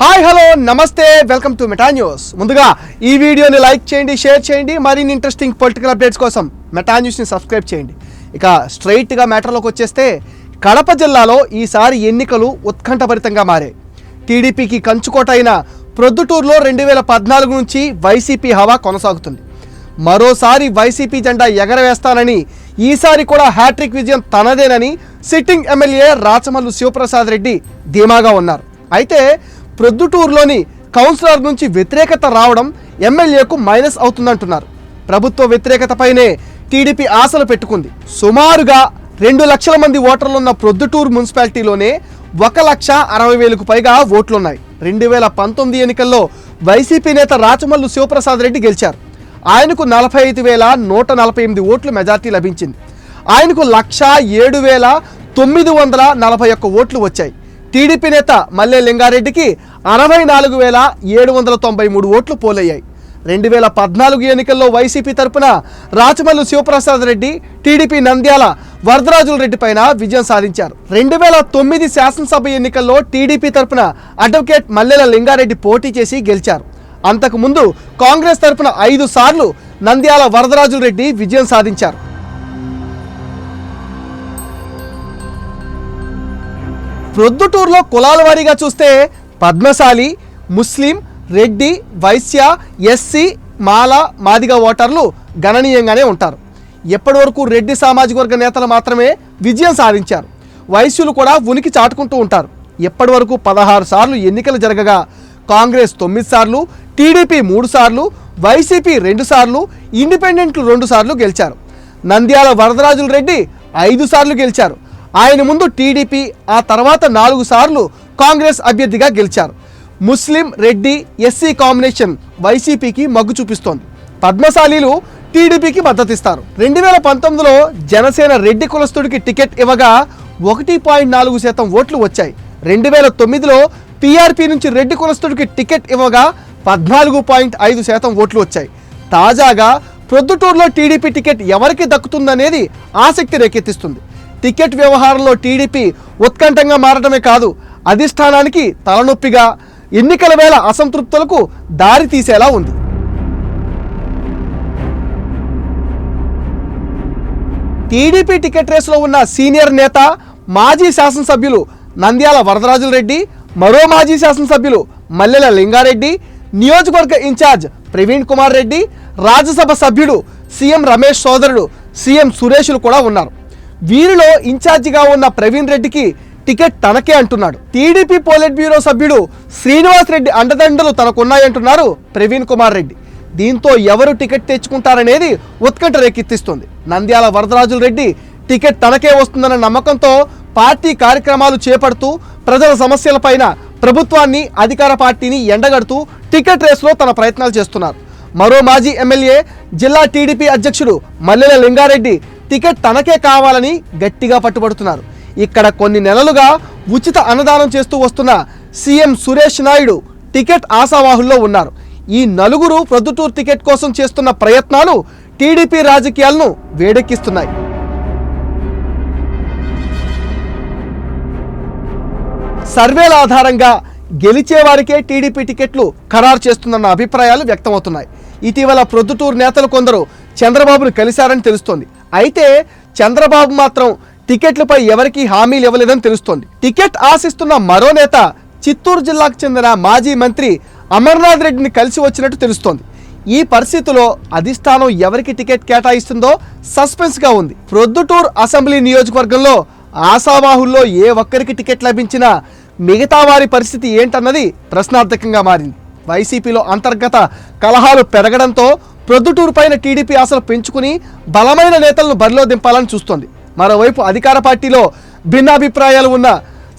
Hi hello namaste welcome to Meta news. ముందుగా ఈ వీడియోని లైక్ చేయండి షేర్ చేయండి మరిన్ని ఇంట్రెస్టింగ్ పొలిటికల్ అప్డేట్స్ కోసం మెటా న్యూస్ని సబ్స్క్రైబ్ చేయండి. ఇక స్ట్రైట్గా మ్యాటర్లోకి వచ్చేస్తే కడప జిల్లాలో ఈసారి ఎన్నికలు ఉత్కంఠభరితంగా మారాయి. టీడీపీకి కంచుకోట అయిన ప్రొద్దుటూరులో రెండు వేల పద్నాలుగు నుంచి వైసీపీ హవా కొనసాగుతుంది. మరోసారి వైసీపీ జెండా ఎగరవేస్తానని ఈసారి కూడా హ్యాట్రిక్ విజయం తనదేనని సిట్టింగ్ ఎమ్మెల్యే రాచమల్లు శివప్రసాద్ రెడ్డి ధీమాగా ఉన్నారు. అయితే ప్రొద్దుటూరులోని కౌన్సిలర్ నుంచి వ్యతిరేకత రావడం ఎమ్మెల్యేకు మైనస్ అవుతుందంటున్నారు. ప్రభుత్వ వ్యతిరేకతపైనే టీడీపీ ఆశలు పెట్టుకుంది. సుమారుగా రెండు లక్షల మంది ఓటర్లున్న ప్రొద్దుటూరు మున్సిపాలిటీలోనే ఒక లక్ష అరవై వేలకు పైగా ఓట్లున్నాయి. రెండు వేల పంతొమ్మిది ఎన్నికల్లో వైసీపీ నేత రాచమల్లు శివప్రసాద్ రెడ్డి గెలిచారు. ఆయనకు నలభై ఐదు వేల నూట నలభై ఎనిమిది ఓట్లు మెజార్టీ లభించింది. ఆయనకు లక్ష ఏడు వేల తొమ్మిది వందల నలభై ఒక్క ఓట్లు వచ్చాయి. టీడీపీ నేత మల్లె లింగారెడ్డికి అరవై నాలుగు వేల ఏడు వందల తొంభై మూడు ఓట్లు పోలయ్యాయి. రెండు వేల పద్నాలుగు ఎన్నికల్లో వైసీపీ తరపున రాచమల్లు శివప్రసాద్ రెడ్డి టీడీపీ నంద్యాల వరదరాజుల రెడ్డి పైన విజయం సాధించారు. రెండు వేల తొమ్మిది శాసనసభ ఎన్నికల్లో టీడీపీ తరపున అడ్వకేట్ మల్లెల లింగారెడ్డి పోటీ చేసి గెలిచారు. అంతకుముందు కాంగ్రెస్ తరపున ఐదు సార్లు నంద్యాల వరదరాజుల రెడ్డి విజయం సాధించారు. ప్రొద్దుటూరులో కులాల వారీగా చూస్తే పద్మశాలి ముస్లిం రెడ్డి వైశ్య ఎస్సీ మాల మాదిగ ఓటర్లు గణనీయంగానే ఉంటారు. ఎప్పటి వరకు రెడ్డి సామాజిక వర్గ నేతలు మాత్రమే విజయం సాధించారు. వైశ్యులు కూడా ఉనికి చాటుకుంటూ ఉంటారు. ఎప్పటి వరకు పదహారు సార్లు ఎన్నికలు జరగగా కాంగ్రెస్ తొమ్మిది సార్లు టీడీపీ మూడు సార్లు వైసీపీ రెండు సార్లు ఇండిపెండెంట్లు రెండు సార్లు గెలిచారు. నంద్యాల వరదరాజుల రెడ్డి ఐదు సార్లు గెలిచారు. ఆయన ముందు టీడీపీ ఆ తర్వాత నాలుగు సార్లు కాంగ్రెస్ అభ్యర్థిగా గెలిచారు. ముస్లిం రెడ్డి ఎస్సీ కాంబినేషన్ వైసీపీకి మగ్గు చూపిస్తోంది. పద్మశాలీలు టీడీపీకి మద్దతిస్తారు. రెండు వేల పంతొమ్మిదిలో జనసేన రెడ్డి కులస్తుడికి టికెట్ ఇవ్వగా ఒకటి పాయింట్ నాలుగు శాతం ఓట్లు వచ్చాయి. రెండు వేల తొమ్మిదిలో పీఆర్పీ నుంచి రెడ్డి కులస్తుడికి టికెట్ ఇవ్వగా పద్నాలుగు పాయింట్ ఐదు శాతం ఓట్లు వచ్చాయి. తాజాగా ప్రొద్దుటూరులో టీడీపీ టికెట్ ఎవరికి దక్కుతుందనేది ఆసక్తి రేకెత్తిస్తుంది. టికెట్ వ్యవహారంలో టీడీపీ ఉత్కంఠంగా మారడమే కాదు అధిష్టానానికి తలనొప్పిగా ఎన్నికల వేళ అసంతృప్తులకు దారి తీసేలా ఉంది. టీడీపీ టికెట్ రేసులో ఉన్న సీనియర్ నేత మాజీ శాసనసభ్యులు నంద్యాల వరదరాజుల రెడ్డి మరో మాజీ శాసనసభ్యులు మల్లెల లింగారెడ్డి నియోజకవర్గ ఇన్ఛార్జ్ ప్రవీణ్ కుమార్ రెడ్డి రాజ్యసభ సభ్యుడు సీఎం రమేష్ సోదరుడు సీఎం సురేష్లు కూడా ఉన్నారు. వీరిలో ఇన్ఛార్జిగా ఉన్న ప్రవీణ్ రెడ్డికి టికెట్ తనకే అంటున్నాడు. టీడీపీ పోలిట్ బ్యూరో సభ్యుడు శ్రీనివాస్ రెడ్డి అండదండలు తనకున్నాయంటున్నారు ప్రవీణ్ కుమార్ రెడ్డి. దీంతో ఎవరు టికెట్ తెచ్చుకుంటారనేది ఉత్కంఠ రేకెత్తిస్తుంది. నంద్యాల వరదరాజుల రెడ్డి టికెట్ తనకే వస్తుందన్న నమ్మకంతో పార్టీ కార్యక్రమాలు చేపడుతూ ప్రజల సమస్యలపైన ప్రభుత్వాన్ని అధికార పార్టీని ఎండగడుతూ టికెట్ రేసులో తన ప్రయత్నాలు చేస్తున్నారు. మరో మాజీ ఎమ్మెల్యే జిల్లా టీడీపీ అధ్యక్షుడు మల్లెల లింగారెడ్డి టికెట్ తనకే కావాలని గట్టిగా పట్టుబడుతున్నారు. ఇక్కడ కొన్ని నెలలుగా ఉచిత అన్నదానం చేస్తూ వస్తున్న సీఎం సురేష్ నాయుడు టికెట్ ఆశావాహుల్లో ఉన్నారు. ఈ నలుగురు ప్రొద్దుటూరు టికెట్ కోసం చేస్తున్న ప్రయత్నాలు టీడీపీ రాజకీయాలను వేడెక్కిస్తున్నాయి. సర్వేల ఆధారంగా గెలిచే వారికే టీడీపీ టికెట్లు ఖరారు చేస్తుందన్న అభిప్రాయాలు వ్యక్తమవుతున్నాయి. ఇటీవల ప్రొద్దుటూరు నేతలు కొందరు చంద్రబాబును కలిశారని తెలుస్తోంది. అయితే చంద్రబాబు మాత్రం టికెట్లపై ఎవరికీ హామీలు ఇవ్వలేదని తెలుస్తోంది. టికెట్ ఆశిస్తున్న మరో నేత చిత్తూరు జిల్లాకు చెందిన మాజీ మంత్రి అమర్నాథ్ రెడ్డిని కలిసి వచ్చినట్టు తెలుస్తోంది. ఈ పరిస్థితిలో అధిష్టానం ఎవరికి టికెట్ కేటాయిస్తుందో సస్పెన్స్గా ఉంది. ప్రొద్దుటూర్ అసెంబ్లీ నియోజకవర్గంలో ఆశావాహుల్లో ఏ ఒక్కరికి టికెట్ లభించినా మిగతా వారి పరిస్థితి ఏంటన్నది ప్రశ్నార్థకంగా మారింది. వైసీపీలో అంతర్గత కలహాలు పెరగడంతో ప్రొద్దుటూరు పైన టీడీపీ ఆశలు పెంచుకుని బలమైన నేతలను బరిలో దింపాలని చూస్తోంది. మరోవైపు అధికార పార్టీలో భిన్నాభిప్రాయాలు ఉన్న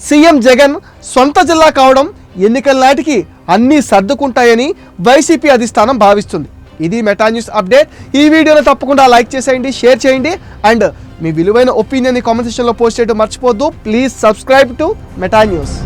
సీఎం జగన్ సొంత జిల్లా కావడం ఎన్నికల నాటికి అన్నీ సర్దుకుంటాయని వైసీపీ అధిష్టానం భావిస్తుంది. ఇది మెటా న్యూస్ అప్డేట్. ఈ వీడియోను తప్పకుండా లైక్ చేసేయండి షేర్ చేయండి అండ్ మీ విలువైన ఒపీనియన్ కామెంట్ సెక్షన్లో పోస్ట్ చేయడం మర్చిపోద్దు please subscribe to Meta news.